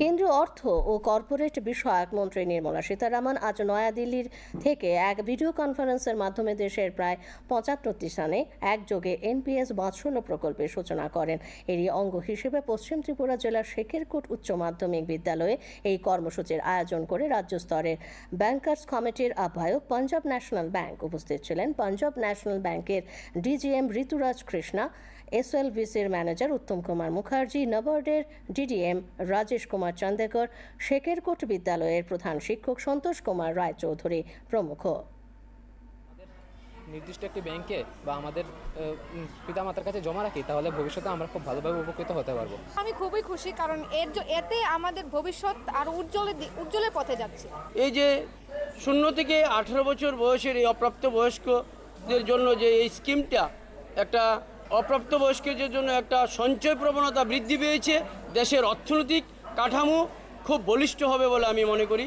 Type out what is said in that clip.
কেন্দ্রীয় অর্থ ও কর্পোরেট বিষয়ক মন্ত্রী নির্মলা সীতারামন আজ নয়াদিল্লির থেকে এক ভিডিও কনফারেন্সের মাধ্যমে দেশের প্রায় পঁচাত্তরটি স্থানে একযোগে এনপিএস বাৎসল্য প্রকল্পের সূচনা করেন। এরই অঙ্গ হিসেবে পশ্চিম ত্রিপুরা জেলার শেখেরকোট উচ্চ মাধ্যমিক বিদ্যালয়ে এই কর্মসূচির আয়োজন করে রাজ্য স্তরের ব্যাংকার্স কমিটির আহ্বায়ক পাঞ্জাব ন্যাশনাল ব্যাংক উপস্থিত ছিলেন। পাঞ্জাব ন্যাশনাল ব্যাংকের ডিজিএম ঋতুরাজ কৃষ্ণা এসএলভিসির ম্যানেজার উত্তম কুমার মুখার্জি নবার্ডের ডিডিএম রাজেশ কুমার চন্দেকর শেখেরকোট বিদ্যালয়ের প্রধান শিক্ষক সন্তোষ কুমার রায়চৌধুরী প্রমুখ। নির্দিষ্ট একটি ব্যাংকে বা আমাদের পিতামাতার কাছে জমা রাখি তাহলে ভবিষ্যতে আমরা খুব ভালোভাবে উপকৃত হতে পারব। আমি খুবই খুশি কারণ এর এতে আমাদের ভবিষ্যৎ আরও উজ্জ্বলের দি- উজ্জ্বলের পথে যাচ্ছে। এই যে শূন্য থেকে আঠেরো বছর বয়সের এই অপ্রাপ্ত বয়স্কদের জন্য যে এই স্কিমটা একটা অপ্রাপ্ত বয়স্কদের জন্য একটা সঞ্চয় প্রবণতা বৃদ্ধি পেয়েছে। দেশের অর্থনৈতিক কাঠামো খুব বলিষ্ঠ হবে বলে আমি মনে করি।